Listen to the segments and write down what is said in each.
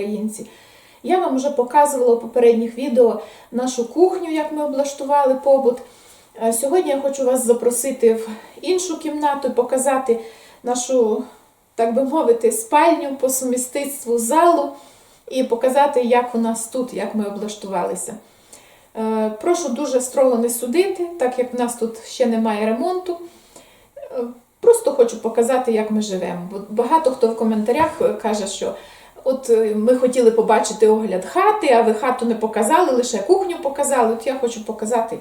українці. Я вам вже показувала у попередніх відео нашу кухню, як ми облаштували побут. Е, Сьогодні я хочу вас запросити в іншу кімнату і показати нашу, так би мовити, спальню по сумістицтву залу і показати, як у нас тут, як ми облаштувалися. Е, Прошу дуже строго не судити, так як в нас тут ще немає ремонту. Е, Просто хочу показати, як ми живемо. Багато хто в коментарях каже, що от е, ми хотіли побачити огляд хати, а ви хату не показали, лише кухню показали. От я хочу показати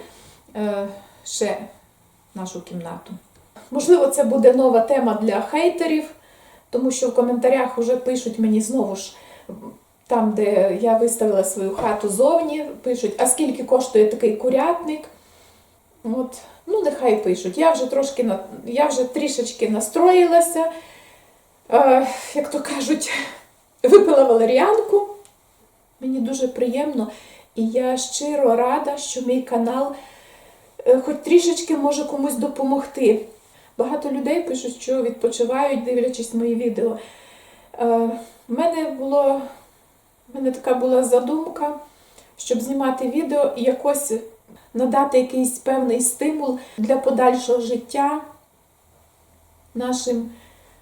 е, ще нашу кімнату. Можливо, це буде нова тема для хейтерів, тому що в коментарях вже пишуть мені знову ж. Там, де я виставила свою хату зовні, пишуть, а скільки коштує такий курятник. От, ну, нехай пишуть. Я вже трошки я вже трішечки настроїлася, е, як то кажуть, випила валеріанку. Мені дуже приємно, і я щиро рада, що мій канал е, хоч трішечки може комусь допомогти. Багато людей пишуть, що відпочивають, дивлячись мої відео. Е, в мене було в мене така була задумка, щоб знімати відео і якось надати якийсь певний стимул для подальшого життя нашим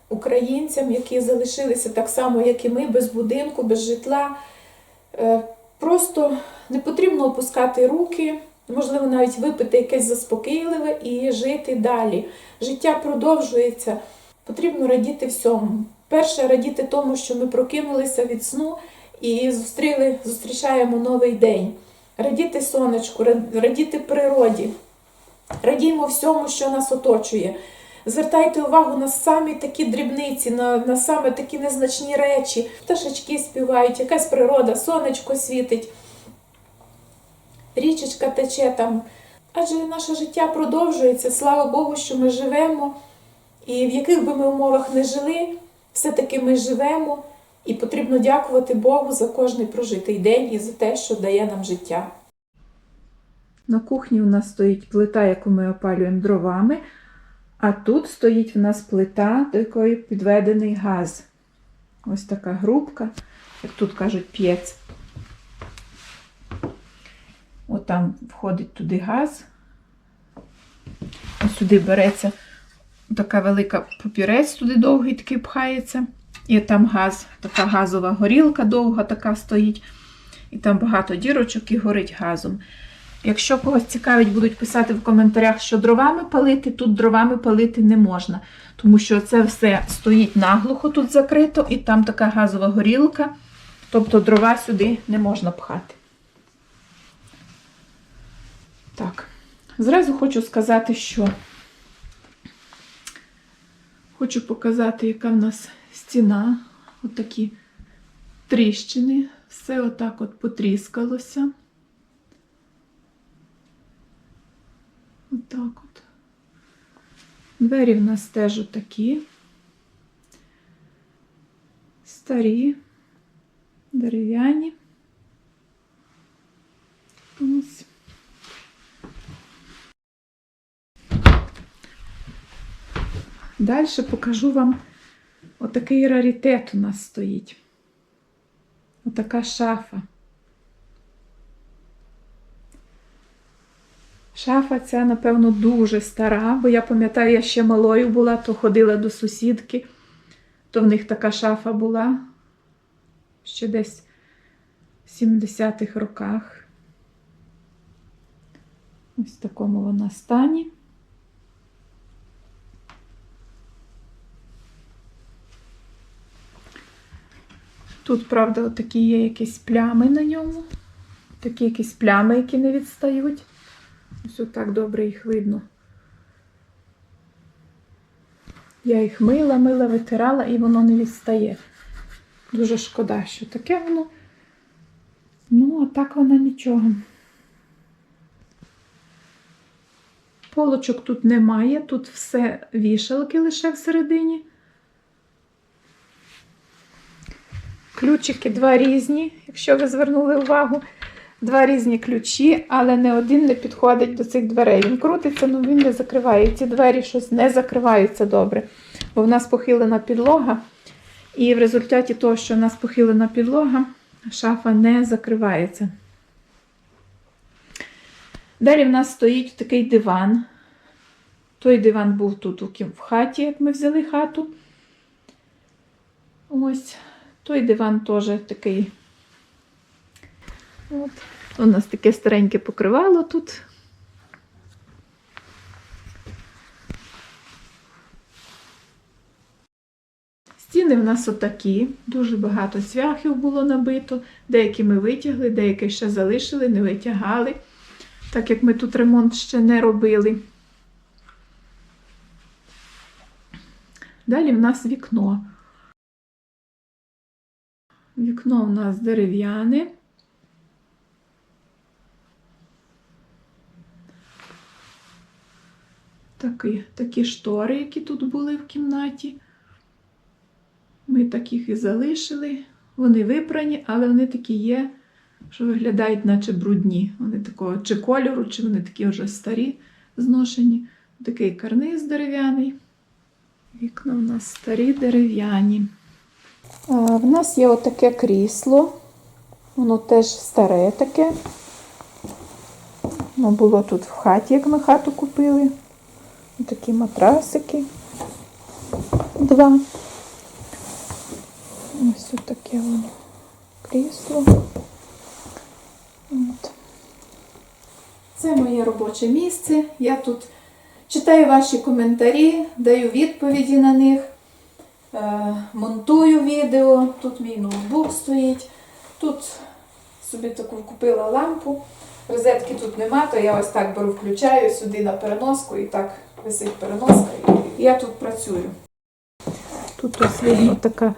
українцям, які залишилися так само, як і ми, без будинку, без житла. Е, Просто не потрібно опускати руки, можливо, навіть випити якесь заспокійливе і жити далі. Життя продовжується. Потрібно радіти всьому. Перше, радіти тому, що ми прокинулися від сну і зустріли, зустрічаємо новий день. Радіти сонечку, радіти природі, радіємо всьому, що нас оточує. Звертайте увагу на самі такі дрібниці, на, на саме такі незначні речі. Пташечки співають, якась природа, сонечко світить, річечка тече там. Адже наше життя продовжується. Слава Богу, що ми живемо. І в яких би ми умовах не жили, все-таки ми живемо, і потрібно дякувати Богу за кожний прожитий день і за те, що дає нам життя. На кухні у нас стоїть плита, яку ми опалюємо дровами, а тут стоїть в нас плита, до якої підведений газ. Ось така грубка, як тут кажуть, п'єць. От там входить туди газ. Ось сюди береться така велика папірець, туди довгий такий пхається. І там газ, така газова горілка довга така стоїть. І там багато дірочок і горить газом. Якщо когось цікавить, будуть писати в коментарях, що дровами палити, тут дровами палити не можна, тому що це все стоїть наглухо тут закрито, і там така газова горілка, тобто дрова сюди не можна пхати. Так, зразу хочу сказати, що хочу показати, яка в нас стіна, отакі тріщини, все отак от потріскалося. Отак от. Двері в нас теж отакі. Старі, дерев'яні. Ось. Далі покажу вам отакий раритет у нас стоїть. Отака шафа. Шафа ця, напевно, дуже стара, бо я пам'ятаю, я ще малою була, то ходила до сусідки, то в них така шафа була ще десь в 70-х роках. Ось в такому вона стані. Тут, правда, отакі є якісь плями на ньому. Такі якісь плями, які не відстають. Ось отак добре їх видно. Я їх мила, мила, витирала, і воно не відстає. Дуже шкода, що таке воно. Ну, а так воно нічого. Полочок тут немає, тут все вішалки лише всередині. Ключики два різні, якщо ви звернули увагу. Два різні ключі, але не один не підходить до цих дверей. Він крутиться, але він не закриває. Ці двері щось не закриваються добре. Бо в нас похилена підлога, І в результаті того, що в нас похилена підлога, шафа не закривається. Далі в нас стоїть такий диван. Той диван був тут в хаті, як ми взяли хату. Ось. Той диван теж такий. От. У нас таке стареньке покривало тут. Стіни в нас отакі, дуже багато цвяхів було набито. Деякі ми витягли, деякі ще залишили, не витягали, так як ми тут ремонт ще не робили. Далі в нас вікно. Вікно у нас дерев'яне. Такі, такі штори, які тут були в кімнаті. Ми таких і залишили. Вони випрані, але вони такі є, що виглядають, наче брудні. Вони такого чи кольору, чи вони такі вже старі, зношені. Такий карниз дерев'яний. Вікна у нас старі дерев'яні. В нас є отаке крісло. Воно теж старе таке. Воно було тут в хаті, як ми хату купили. Такі матрасики. Два. Ось таке воно крісло. От. Це моє робоче місце. Я тут читаю ваші коментарі, даю відповіді на них, е, монтую відео. Тут мій ноутбук стоїть. Тут собі таку купила лампу. Розетки тут нема, то я ось так беру, включаю сюди на переноску і так висить переноска. І я тут працюю. Тут ось видно така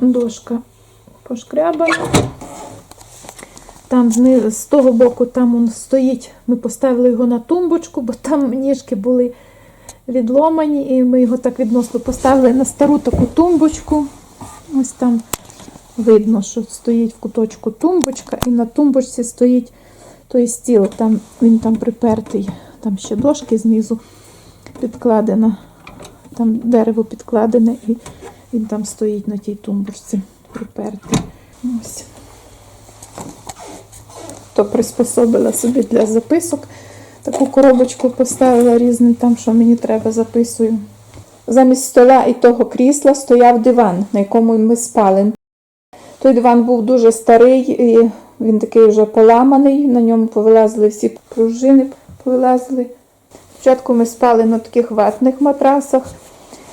дошка пошкрябана. Там з того боку там він стоїть. Ми поставили його на тумбочку, бо там ніжки були відломані, і ми його так відносно поставили на стару таку тумбочку. Ось там видно, що стоїть в куточку тумбочка, і на тумбочці стоїть той стіл. Там він там припертий, там ще дошки знизу підкладено, там дерево підкладене, і він там стоїть на тій тумбочці припертий. Ось. То приспособила собі для записок. Таку коробочку поставила різний там, що мені треба, записую. Замість стола і того крісла стояв диван, на якому ми спали. Той диван був дуже старий, і він такий вже поламаний, на ньому повилазили всі пружини, повилазили. Спочатку ми спали на таких ватних матрасах,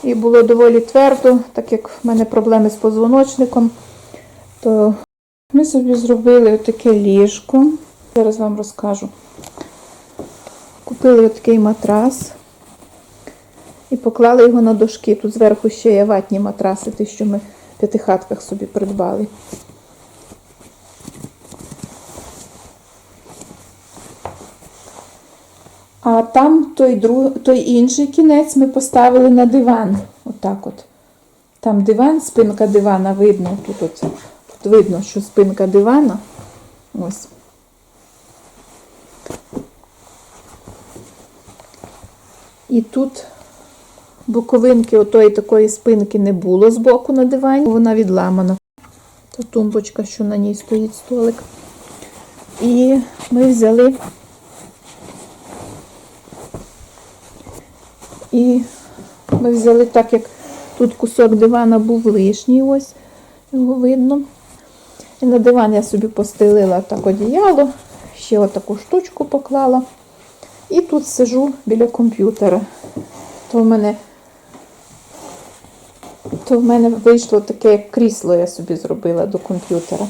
і було доволі твердо, так як в мене проблеми з позвоночником, то ми собі зробили таке ліжко. Зараз вам розкажу. Купили такий матрас і поклали його на дошки. Тут зверху ще є ватні матраси, ті, що ми в п'ятихатках собі придбали. А там той, друг, той інший кінець ми поставили на диван. Отак от. Там диван, спинка дивана видно. Тут, от, тут видно, що спинка дивана. Ось. І тут боковинки отої такої спинки не було з боку на дивані, вона відламана. Та тумбочка, що на ній стоїть столик. І ми взяли і ми взяли так, як тут кусок дивана був лишній, ось його видно. І на диван я собі постелила так одіяло, ще отаку штучку поклала. І тут сижу біля комп'ютера. То в мене то в мене вийшло таке як крісло, я собі зробила до комп'ютера.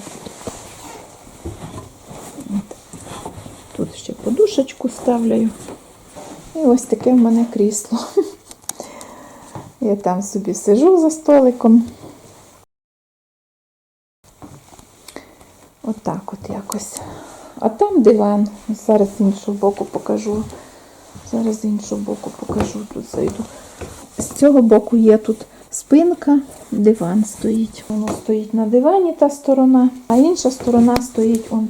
Тут ще подушечку ставляю. І ось таке в мене крісло. Я там собі сижу за столиком. Отак от якось. А там диван. Зараз з іншого боку покажу. Зараз з іншого боку покажу, тут зайду. З цього боку є тут спинка, диван стоїть. Воно стоїть на дивані та сторона, а інша сторона стоїть он.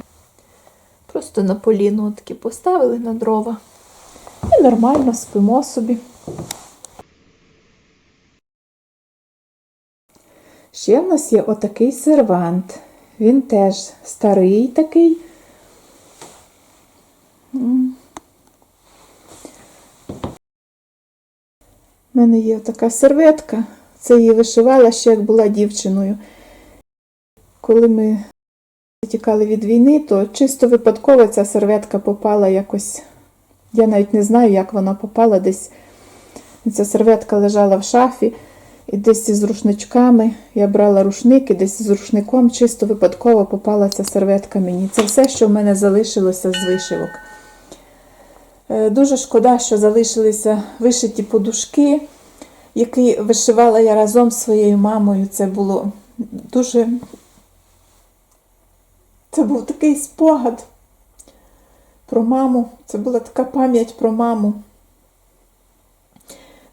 Просто на поліну таки поставили на дрова. І нормально спимо собі. Ще в нас є отакий сервант. Він теж старий такий. У мене є така серветка. Це її вишивала ще як була дівчиною. Коли ми тікали від війни, то чисто випадково ця серветка попала якось. Я навіть не знаю, як вона попала десь. Ця серветка лежала в шафі, і десь із рушничками я брала рушник, і десь з рушником чисто випадково попала ця серветка мені. Це все, що в мене залишилося з вишивок. Е, Дуже шкода, що залишилися вишиті подушки, які вишивала я разом з своєю мамою. Це було дуже. Це був такий спогад про маму. Це була така пам'ять про маму.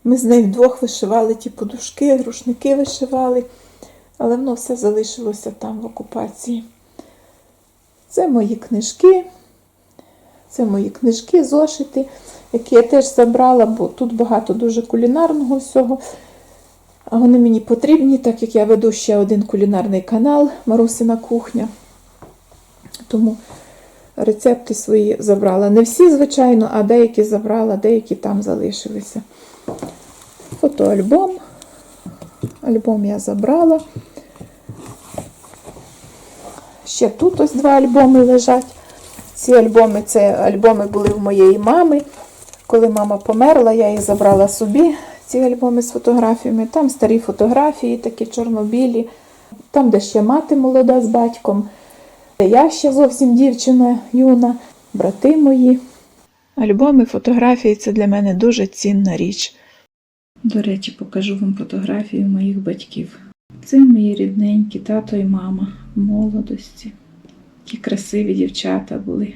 Ми з нею вдвох вишивали ті подушки, рушники вишивали, але воно все залишилося там в окупації. Це мої книжки. Це мої книжки, зошити, які я теж забрала, бо тут багато дуже кулінарного всього. А вони мені потрібні, так як я веду ще один кулінарний канал Марусина кухня. Тому рецепти свої забрала. Не всі, звичайно, а деякі забрала, деякі там залишилися. Фотоальбом. Альбом я забрала. Ще тут ось два альбоми лежать. Ці альбоми це альбоми були в моєї мами. Коли мама померла, я їх забрала собі, ці альбоми з фотографіями. Там старі фотографії, такі чорнобілі. Там, де ще мати молода з батьком. Я ще зовсім дівчина юна, брати мої. Альбоми, фотографії це для мене дуже цінна річ. До речі, покажу вам фотографії моїх батьків. Це мої рідненькі тато і мама в молодості. Які красиві дівчата були,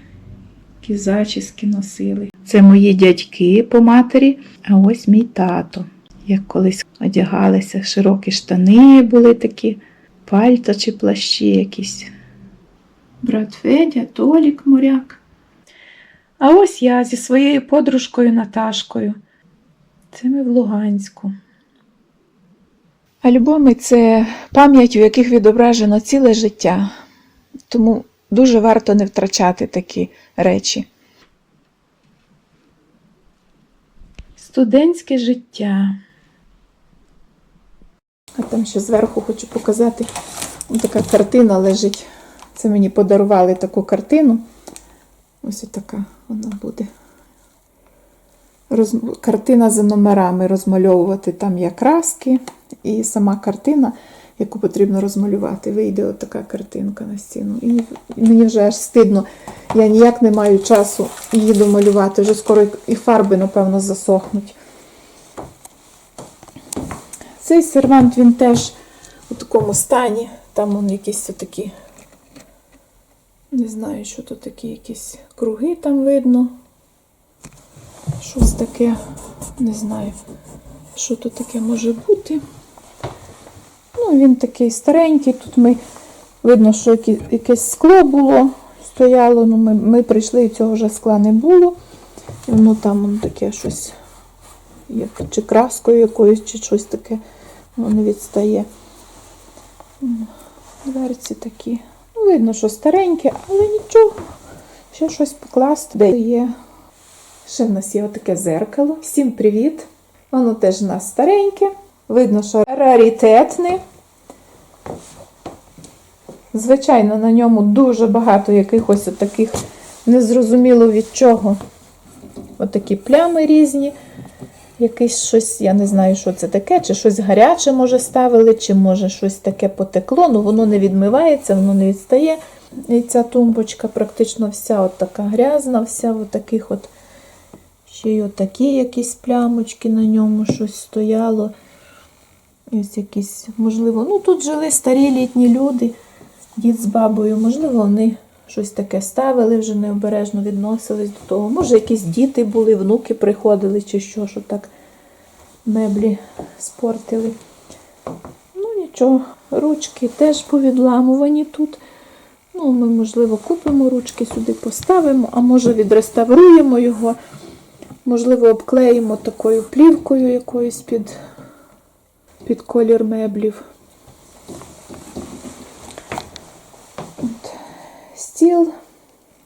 які зачіски носили. Це мої дядьки по матері, а ось мій тато. Як колись одягалися, широкі штани були такі, пальто чи плащі якісь. Брат Федя, Толік моряк. А ось я зі своєю подружкою Наташкою. Це ми в Луганську. Альбоми це пам'ять, у яких відображено ціле життя. Тому дуже варто не втрачати такі речі. Студентське життя. А там ще зверху хочу показати. Ось така картина лежить. Це мені подарували таку картину. Ось така вона буде. Роз... Картина за номерами розмальовувати. Там є краски і сама картина, яку потрібно розмалювати. Вийде от така картинка на стіну. І мені вже аж стидно. Я ніяк не маю часу її домалювати. Вже скоро і фарби, напевно, засохнуть. Цей сервант він теж у такому стані. Там вон якісь такі, не знаю, що то такі якісь круги там видно. Щось таке, не знаю, що то таке може бути. Ну, він такий старенький. Тут ми видно, що якесь скло було, стояло. Ну, ми, ми прийшли і цього вже скла не було. І воно там воно таке щось, як, чи краскою якоюсь, чи щось таке воно відстає. Дверці такі. Видно, що стареньке, але нічого. Ще щось покласти. Де є. Ще в нас є отаке зеркало. Всім привіт! Воно теж у нас стареньке. Видно, що раритетне. Звичайно, на ньому дуже багато якихось таких незрозуміло від чого. Отакі плями різні. Якесь щось, я не знаю, що це таке, чи щось гаряче, може, ставили, чи може щось таке потекло. Ну, воно не відмивається, воно не відстає. І ця тумбочка практично вся от така грязна, вся в таких от ще й отакі якісь плямочки на ньому щось стояло. І Ось якісь, можливо, ну тут жили старі літні люди, дід з бабою, можливо, вони щось таке ставили, вже необережно відносились до того. Може, якісь діти були, внуки приходили, чи що, що так меблі спортили. Ну, нічого, ручки теж повідламувані тут. Ну, ми, можливо, купимо ручки сюди, поставимо, а може відреставруємо його. Можливо, обклеїмо такою плівкою якоюсь під, під колір меблів. Стіл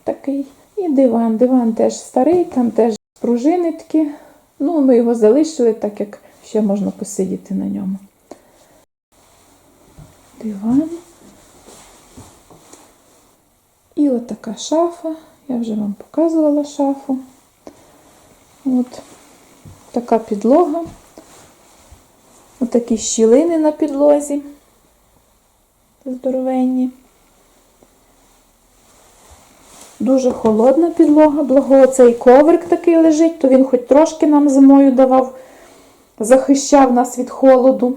такий і диван. Диван теж старий, там теж пружини такі. Ну, ми його залишили, так як ще можна посидіти на ньому. Диван. І от така шафа. Я вже вам показувала шафу. От така підлога. Отакі щілини на підлозі. Здоровенні. Дуже холодна підлога, благо цей коврик такий лежить, то він хоч трошки нам зимою давав, захищав нас від холоду,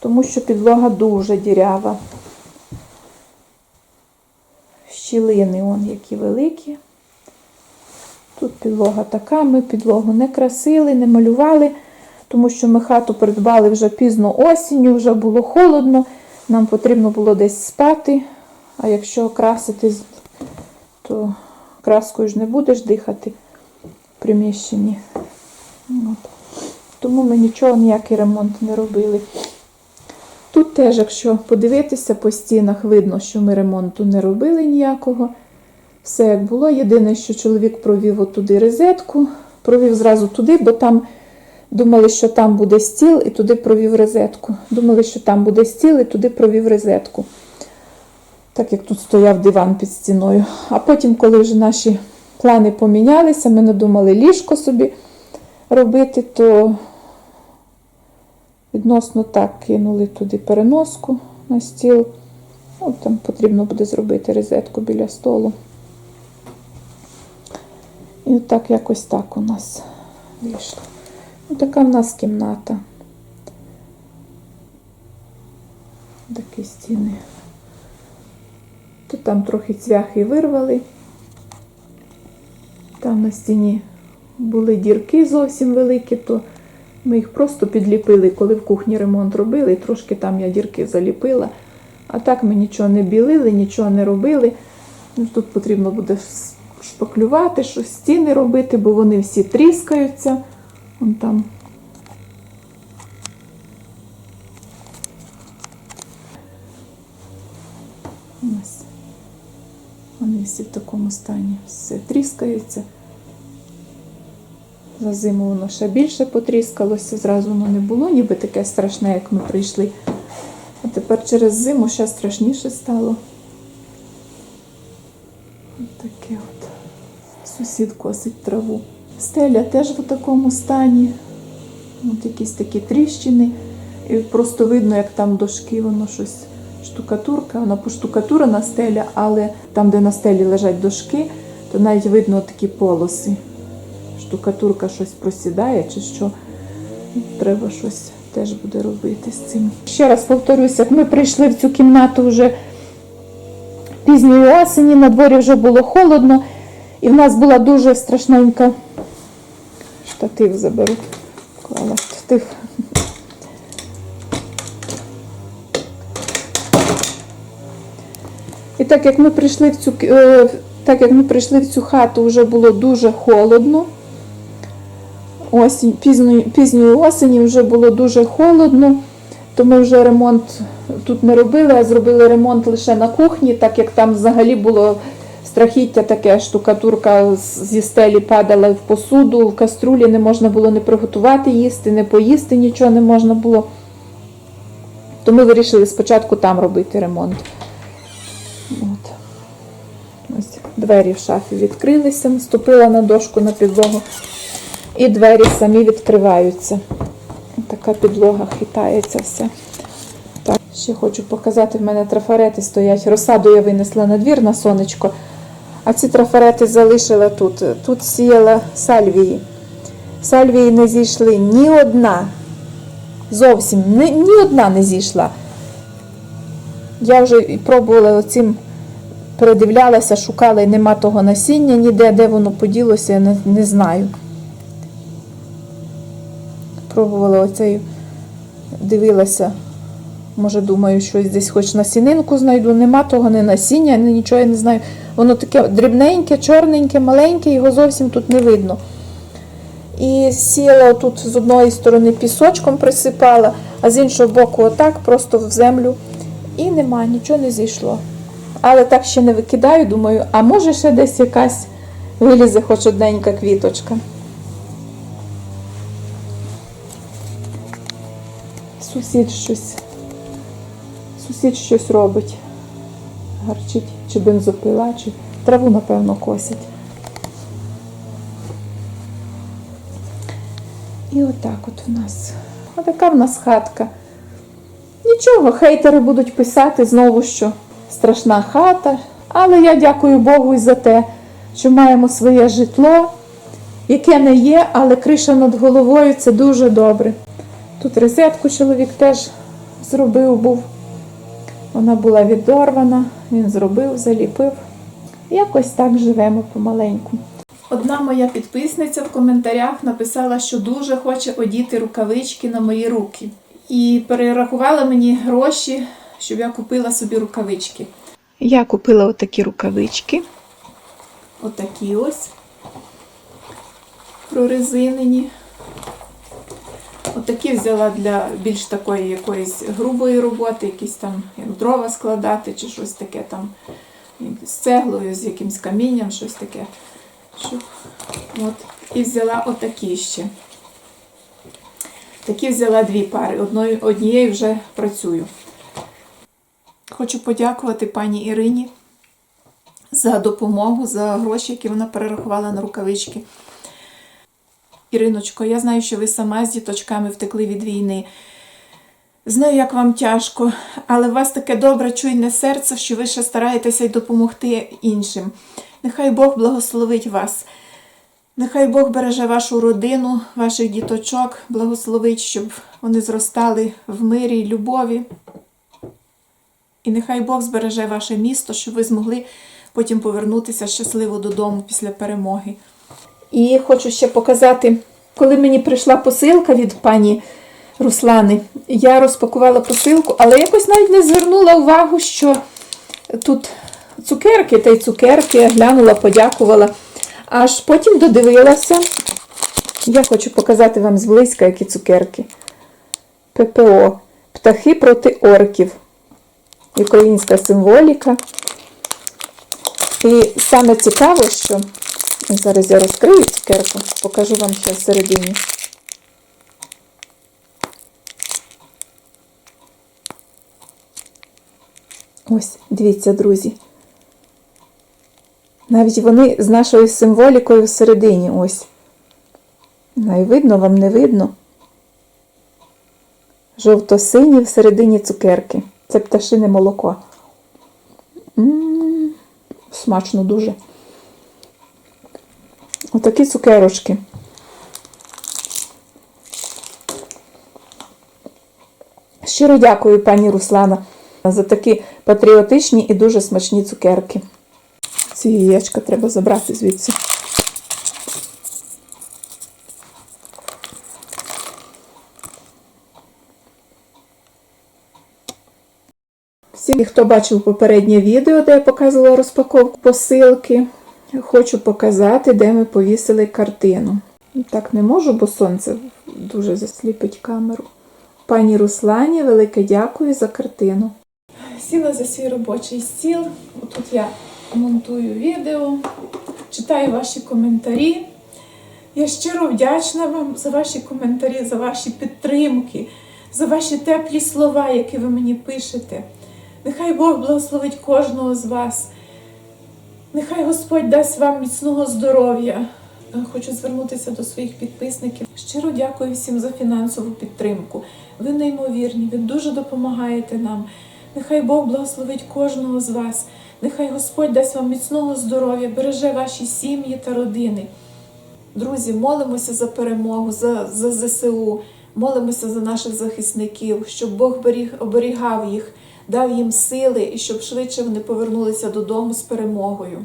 тому що підлога дуже дірява. Щілини он які великі. Тут підлога така, ми підлогу не красили, не малювали, тому що ми хату придбали вже пізно осінню, вже було холодно, нам потрібно було десь спати. А якщо красити, то краскою ж не будеш дихати в приміщенні. От. Тому ми нічого, ніякий ремонт не робили. Тут теж, якщо подивитися по стінах, видно, що ми ремонту не робили ніякого. Все як було. Єдине, що чоловік провів отуди розетку, провів зразу туди, бо там думали, що там буде стіл, і туди провів розетку. Думали, що там буде стіл, і туди провів розетку так як тут стояв диван під стіною. А потім, коли вже наші плани помінялися, ми надумали ліжко собі робити, то відносно так кинули туди переноску на стіл. От там потрібно буде зробити розетку біля столу. І так якось так у нас вийшло. Ну, така в нас кімната. Такі стіни. Тут там трохи цвяхи вирвали. Там на стіні були дірки зовсім великі, то ми їх просто підліпили, коли в кухні ремонт робили, і трошки там я дірки заліпила. А так ми нічого не білили, нічого не робили. Ну, Тут потрібно буде шпаклювати, щось стіни робити, бо вони всі тріскаються. Вон там. Ось. Всі в такому стані. Все тріскається. За зиму воно ще більше потріскалося, зразу воно не було, ніби таке страшне, як ми прийшли. А тепер через зиму ще страшніше стало. Ось таке от. Сусід косить траву. Стеля теж в такому стані. От якісь такі тріщини. І просто видно, як там дошки, воно щось штукатурка, вона поштукатурена стеля, але там, де на стелі лежать дошки, то навіть видно такі полоси. Штукатурка щось просідає чи що. Треба щось теж буде робити з цим. Ще раз повторюся, як ми прийшли в цю кімнату вже пізньої осені, на дворі вже було холодно, і в нас була дуже страшненька штатив заберу. Клала штатив. І так як ми прийшли в цю е, так як ми прийшли в цю хату, вже було дуже холодно. Осінь, пізньої, пізньої осені вже було дуже холодно, то ми вже ремонт тут не робили, а зробили ремонт лише на кухні, так як там взагалі було страхіття таке, штукатурка зі стелі падала в посуду, в каструлі не можна було не приготувати їсти, не поїсти, нічого не можна було. То ми вирішили спочатку там робити ремонт. От. Ось двері в шафі відкрилися, наступила на дошку на підлогу, і двері самі відкриваються. Така підлога хитається все. Так, ще хочу показати, в мене трафарети стоять. Розсаду я винесла на двір на сонечко, а ці трафарети залишила тут. Тут сіяла сальвії. Сальвії не зійшли ні одна. Зовсім ні, ні одна не зійшла. Я вже пробувала оцим, передивлялася, шукала і нема того насіння ніде, де воно поділося, я не, не знаю. Пробувала оцею, дивилася, може, думаю, щось десь хоч насінинку знайду, нема того ні насіння, ні нічого я не знаю. Воно таке дрібненьке, чорненьке, маленьке, його зовсім тут не видно. І сіла тут з одної сторони пісочком присипала, а з іншого боку отак, просто в землю. І нема, нічого не зійшло. але так ще не викидаю. Думаю, а може ще десь якась вилізе хоч одненька квіточка. Сусід щось. Сусід щось робить. Гарчить, чи бензопила, чи траву, напевно, косить. І отак от у нас. Отака в нас хатка. Нічого, хейтери будуть писати знову, що страшна хата. Але я дякую Богу і за те, що маємо своє житло, яке не є, але криша над головою це дуже добре. Тут розетку чоловік теж зробив був. Вона була відорвана, він зробив, заліпив. Якось так живемо помаленьку. Одна моя підписниця в коментарях написала, що дуже хоче одіти рукавички на мої руки. І перерахувала мені гроші, щоб я купила собі рукавички. Я купила отакі рукавички. Отакі ось прорезинені. Отакі взяла для більш такої якоїсь грубої роботи, якісь там як дрова складати чи щось таке там з цеглою, з якимсь камінням, щось таке. От. І взяла отакі ще. Такі взяла дві пари. Одною, однією вже працюю. Хочу подякувати пані Ірині за допомогу, за гроші, які вона перерахувала на рукавички. Іриночко, я знаю, що ви сама з діточками втекли від війни. Знаю, як вам тяжко, але у вас таке добре, чуйне серце, що ви ще стараєтеся й допомогти іншим. Нехай Бог благословить вас. Нехай Бог береже вашу родину, ваших діточок, благословить, щоб вони зростали в мирі й любові. І нехай Бог збереже ваше місто, щоб ви змогли потім повернутися щасливо додому після перемоги. І хочу ще показати, коли мені прийшла посилка від пані Руслани, я розпакувала посилку, але якось навіть не звернула увагу, що тут цукерки та й цукерки, я глянула, подякувала. Аж потім додивилася. Я хочу показати вам зблизька, які цукерки. ППО. Птахи проти орків. Українська символіка. І саме цікаво, що зараз я розкрию цукерку, покажу вам ще всередині. Ось, дивіться, друзі. Навіть вони з нашою символікою всередині. Ось. Най видно, вам не видно. Жовто-сині всередині цукерки. Це пташине молоко. М-м-м, смачно дуже. Отакі цукерочки. Щиро дякую, пані Руслана, за такі патріотичні і дуже смачні цукерки. Ці яєчка треба забрати звідси. Всім, хто бачив попереднє відео, де я показувала розпаковку посилки, хочу показати, де ми повісили картину. Так не можу, бо сонце дуже засліпить камеру. Пані Руслані, велике дякую за картину. Сіла за свій робочий стіл. Тут я монтую відео, читаю ваші коментарі. Я щиро вдячна вам за ваші коментарі, за ваші підтримки, за ваші теплі слова, які ви мені пишете. Нехай Бог благословить кожного з вас. Нехай Господь дасть вам міцного здоров'я. Хочу звернутися до своїх підписників. Щиро дякую всім за фінансову підтримку. Ви неймовірні, ви дуже допомагаєте нам. Нехай Бог благословить кожного з вас. Нехай Господь дасть вам міцного здоров'я, береже ваші сім'ї та родини. Друзі, молимося за перемогу, за, за ЗСУ, молимося за наших захисників, щоб Бог беріг, оберігав їх, дав їм сили і щоб швидше вони повернулися додому з перемогою.